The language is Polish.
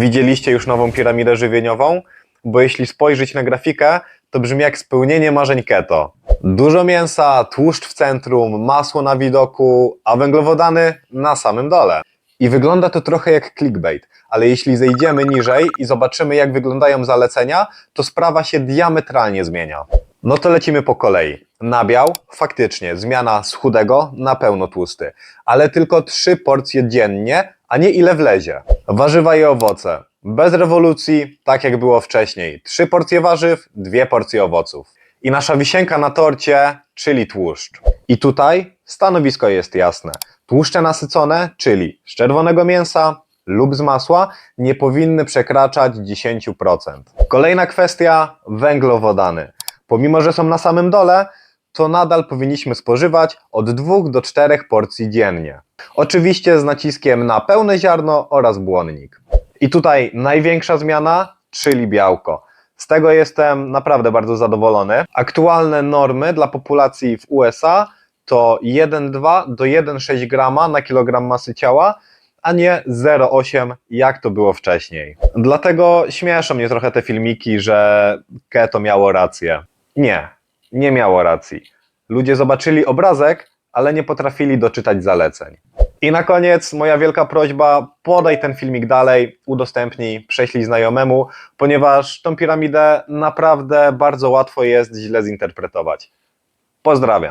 Widzieliście już nową piramidę żywieniową? Bo jeśli spojrzeć na grafikę, to brzmi jak spełnienie marzeń keto. Dużo mięsa, tłuszcz w centrum, masło na widoku, a węglowodany na samym dole. I wygląda to trochę jak clickbait, ale jeśli zejdziemy niżej i zobaczymy, jak wyglądają zalecenia, to sprawa się diametralnie zmienia. No to lecimy po kolei. Nabiał, faktycznie, zmiana z chudego na pełno tłusty, ale tylko trzy porcje dziennie, a nie ile wlezie. Warzywa i owoce. Bez rewolucji, tak jak było wcześniej. Trzy porcje warzyw, dwie porcje owoców. I nasza wisienka na torcie, czyli tłuszcz. I tutaj stanowisko jest jasne. Tłuszcze nasycone, czyli z czerwonego mięsa lub z masła, nie powinny przekraczać 10%. Kolejna kwestia węglowodany. Pomimo, że są na samym dole, to nadal powinniśmy spożywać od 2 do 4 porcji dziennie. Oczywiście z naciskiem na pełne ziarno oraz błonnik. I tutaj największa zmiana, czyli białko. Z tego jestem naprawdę bardzo zadowolony. Aktualne normy dla populacji w USA to 1,2 do 1,6 grama na kilogram masy ciała, a nie 0,8 jak to było wcześniej. Dlatego śmieszą mnie trochę te filmiki, że keto miało rację. Nie, nie miało racji. Ludzie zobaczyli obrazek, ale nie potrafili doczytać zaleceń. I na koniec moja wielka prośba, podaj ten filmik dalej, udostępnij, prześlij znajomemu, ponieważ tą piramidę naprawdę bardzo łatwo jest źle zinterpretować. Pozdrawiam.